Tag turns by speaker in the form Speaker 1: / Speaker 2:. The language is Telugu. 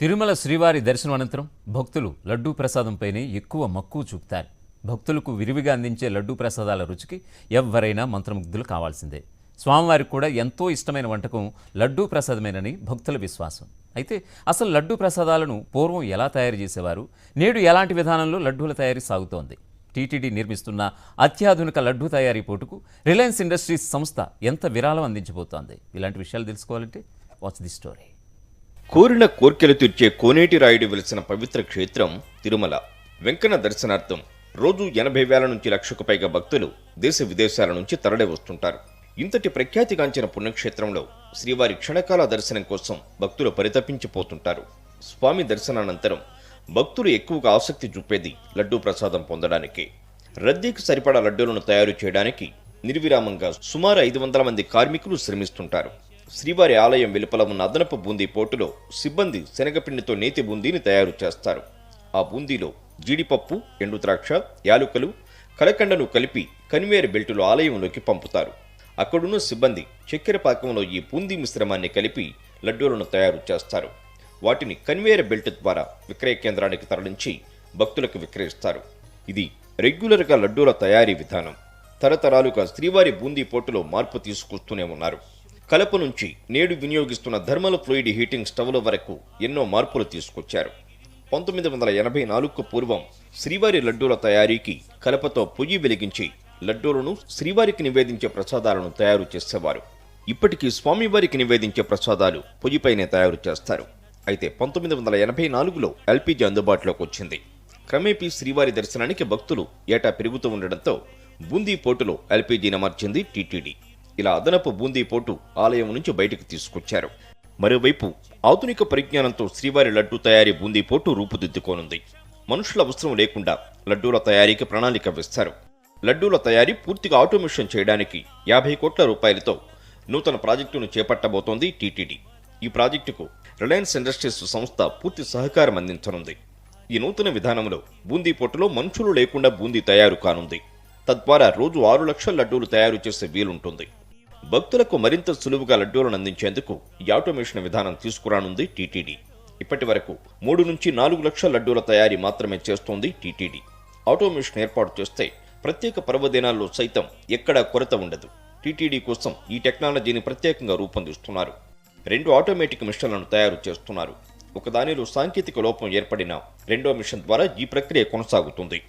Speaker 1: తిరుమల శ్రీవారి దర్శనం అనంతరం భక్తులు లడ్డూ ప్రసాదంపైనే ఎక్కువ మక్కువ చూపుతారు. భక్తులకు విరివిగా అందించే లడ్డూ ప్రసాదాల రుచికి ఎవ్వరైనా మంత్రముగ్ధులు కావాల్సిందే. స్వామివారికి కూడా ఎంతో ఇష్టమైన వంటకం లడ్డూ ప్రసాదమేనని భక్తుల విశ్వాసం. అయితే అసలు లడ్డూ ప్రసాదాలను పూర్వం ఎలా తయారు చేసేవారు? నేడు ఎలాంటి విధానంలో లడ్డూల తయారీ సాగుతోంది? టీటీడీ నిర్మిస్తున్న అత్యాధునిక లడ్డూ తయారీ పోటుకు రిలయన్స్ ఇండస్ట్రీస్ సంస్థ ఎంత విరాళం అందించబోతోంది? ఇలాంటి విషయాలు తెలుసుకోవాలంటే వాచ్ ది స్టోరీ.
Speaker 2: కోరిన కోర్కెలు తీర్చే కోనేటి రాయుడు వెలిసిన పవిత్ర క్షేత్రం తిరుమల. వెంకన్న దర్శనార్థం రోజు ఎనభై వేల నుంచి లక్షకు పైగా భక్తులు దేశ విదేశాల నుంచి తరలి వస్తుంటారు. ఇంతటి ప్రఖ్యాతిగాంచిన పుణ్యక్షేత్రంలో శ్రీవారి క్షణకాల దర్శనం కోసం భక్తులు పరితపించిపోతుంటారు. స్వామి దర్శనానంతరం భక్తులు ఎక్కువగా ఆసక్తి చూపేది లడ్డూ ప్రసాదం పొందడానికి. రద్దీకి సరిపడా లడ్డూలను తయారు చేయడానికి నిర్విరామంగా సుమారు ఐదు వందల మంది కార్మికులు శ్రమిస్తుంటారు. శ్రీవారి ఆలయం వెలుపల ఉన్న అదనపు బూందీ పోటులో సిబ్బంది శనగపిండితో నేతి బూందీని తయారు చేస్తారు. ఆ బూందీలో జీడిపప్పు ఎండుద్రాక్ష యాలుకలు కలకండను కలిపి కన్వేయర్ బెల్టులో ఆలయంలోకి పంపుతారు. అక్కడున్న సిబ్బంది చక్కెర పాకంలో ఈ బూందీ మిశ్రమాన్ని కలిపి లడ్డూలను తయారు చేస్తారు. వాటిని కన్వేయర్ బెల్ట్ ద్వారా విక్రయ కేంద్రానికి తరలించి భక్తులకు విక్రయిస్తారు. ఇది రెగ్యులర్గా లడ్డూల తయారీ విధానం. తరతరాలుగా శ్రీవారి బూందీ పోటులో మార్పు తీసుకొస్తూనే ఉన్నారు. కలప నుంచి నేడు వినియోగిస్తున్న థర్మల్ ఫ్లూయిడ్ హీటింగ్ స్టవ్ల వరకు ఎన్నో మార్పులు తీసుకొచ్చారు. పంతొమ్మిది వందల ఎనభై నాలుగుకు పూర్వం శ్రీవారి లడ్డూల తయారీకి కలపతో పొయ్యి వెలిగించి లడ్డూలను శ్రీవారికి నివేదించే ప్రసాదాలను తయారు చేసేవారు. ఇప్పటికీ స్వామివారికి నివేదించే ప్రసాదాలు పొయ్యిపైనే తయారు చేస్తారు. అయితే పంతొమ్మిది వందల ఎనభై నాలుగులో ఎల్పిజి అందుబాటులోకి వచ్చింది. క్రమేపీ శ్రీవారి దర్శనానికి భక్తులు ఏటా పెరుగుతూ ఉండడంతో బూందీ పోటులో ఎల్పిజీని మార్చింది టీటీడీ. ఇలా అదనపు బూందీ పోటు ఆలయం నుంచి బయటకు తీసుకొచ్చారు. మరోవైపు ఆధునిక పరిజ్ఞానంతో శ్రీవారి లడ్డూ తయారీ బూందీ పోటు రూపుదిద్దుకోనుంది. మనుషుల అవసరం లేకుండా లడ్డూల తయారీకి ప్రణాళిక వేస్తారు. లడ్డూల తయారీ పూర్తిగా ఆటోమేషన్ చేయడానికి యాభై కోట్ల రూపాయలతో నూతన ప్రాజెక్టును చేపట్టబోతోంది టీటీడీ. ఈ ప్రాజెక్టుకు రిలయన్స్ ఇండస్ట్రీస్ సంస్థ పూర్తి సహకారం అందించనుంది. ఈ నూతన విధానంలో బూందీ పొట్టులో మనుషులు లేకుండా బూందీ తయారు కానుంది. తద్వారా రోజు ఆరు లక్షల లడ్డూలు తయారు చేసే వీలుంటుంది. భక్తులకు మరింత సులువుగా లడ్డూలను అందించేందుకు ఈ ఆటోమేషన్ విధానం తీసుకురానుంది టీటీడీ. ఇప్పటి వరకు మూడు నుంచి నాలుగు లక్షల లడ్డూల తయారీ మాత్రమే చేస్తోంది టీటీడీ. ఆటోమేషన్ ఏర్పాటు చేస్తే ప్రత్యేక పర్వదినాల్లో సైతం ఎక్కడా కొరత ఉండదు. టీటీడీ కోసం ఈ టెక్నాలజీని ప్రత్యేకంగా రూపొందిస్తున్నారు. రెండు ఆటోమేటిక్ మిషన్లను తయారు చేస్తున్నారు. ఒకదానిలో సాంకేతిక లోపం ఏర్పడిన రెండో మిషన్ ద్వారా ఈ ప్రక్రియ కొనసాగుతుంది.